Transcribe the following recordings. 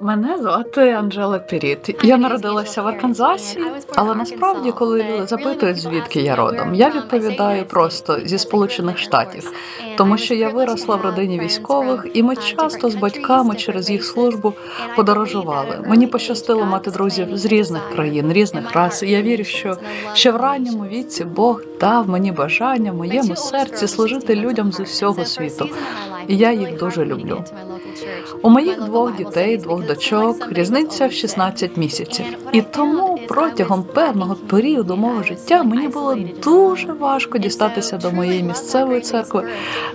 Мене звати Анжела Піріт. Я народилася в Арканзасі, але насправді, коли запитують, звідки я родом, я відповідаю просто зі Сполучених Штатів, тому що я виросла в родині військових, і ми часто з батьками через їх службу подорожували. Мені пощастило мати друзів з різних країн, різних рас. І я вірю, що ще в ранньому віці Бог дав мені бажання в моєму серці служити людям з усього світу. І я їх дуже люблю. У моїх двох дітей, двох дочок, різниця в 16 місяців. І тому протягом певного періоду мого життя мені було дуже важко дістатися до моєї місцевої церкви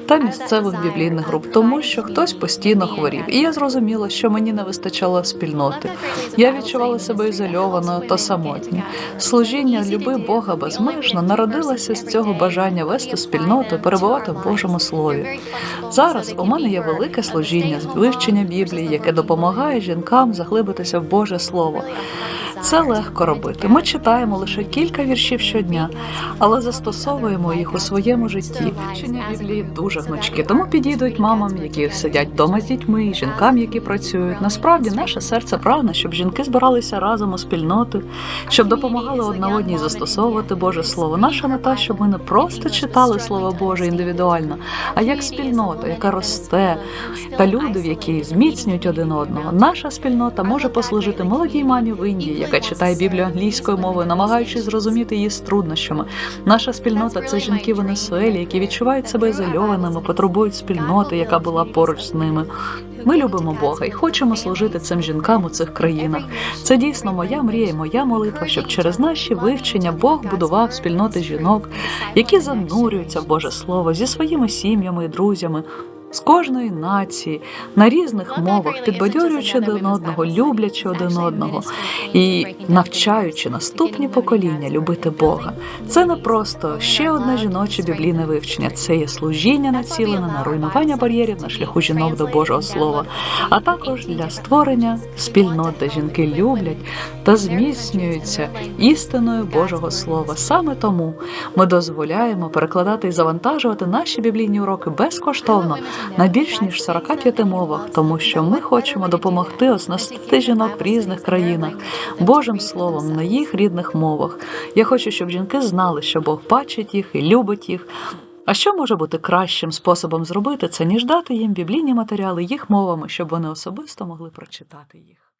та місцевих біблійних груп, тому що хтось постійно хворів. І я зрозуміла, що мені не вистачало спільноти. Я відчувала себе ізольованою та самотньою. Служіння люби Бога безмежно народилося з цього бажання вести спільноту, перебувати в Божому Слові. Зараз у мене є велике служіння з вивчення Біблії, яке допомагає жінкам заглибитися в Боже Слово. Це легко робити. Ми читаємо лише кілька віршів щодня, але застосовуємо їх у своєму житті. Вивчення Біблії дуже гнучки, тому підійдуть мамам, які сидять вдома з дітьми, жінкам, які працюють. Насправді наше серце прагне, щоб жінки збиралися разом у спільноти, щоб допомагали одна одній застосовувати Боже Слово. Наша мета, щоб ми не просто читали Слово Боже індивідуально, а як спільнота, яка росте, та люди, в які зміцнюють один одного. Наша спільнота може послужити молодій мамі в Індії, яка читає Біблію англійською мовою, намагаючись зрозуміти її з труднощами. Наша спільнота це жінки Венесуелі, які відчувають себе ізольованими, потребують спільноти, яка була поруч з ними. Ми любимо Бога і хочемо служити цим жінкам у цих країнах. Це дійсно моя мрія, моя молитва, щоб через наші вивчення Бог будував спільноти жінок, які занурюються в Боже Слово зі своїми сім'ями і друзями. З кожної нації на різних мовах, підбадьорюючи один одного, люблячи один одного і навчаючи наступні покоління любити Бога. Це не просто ще одне жіноче біблійне вивчення. Це є служіння націлене на руйнування бар'єрів на шляху жінок до Божого Слова, а також для створення спільнот, де жінки люблять та зміцнюються істиною Божого Слова. Саме тому ми дозволяємо перекладати і завантажувати наші біблійні уроки безкоштовно на більш ніж 45 мовах, тому що ми хочемо допомогти оснастити жінок в різних країнах Божим Словом на їх рідних мовах. Я хочу, щоб жінки знали, що Бог бачить їх і любить їх. А що може бути кращим способом зробити це, ніж дати їм біблійні матеріали їх мовами, щоб вони особисто могли прочитати їх?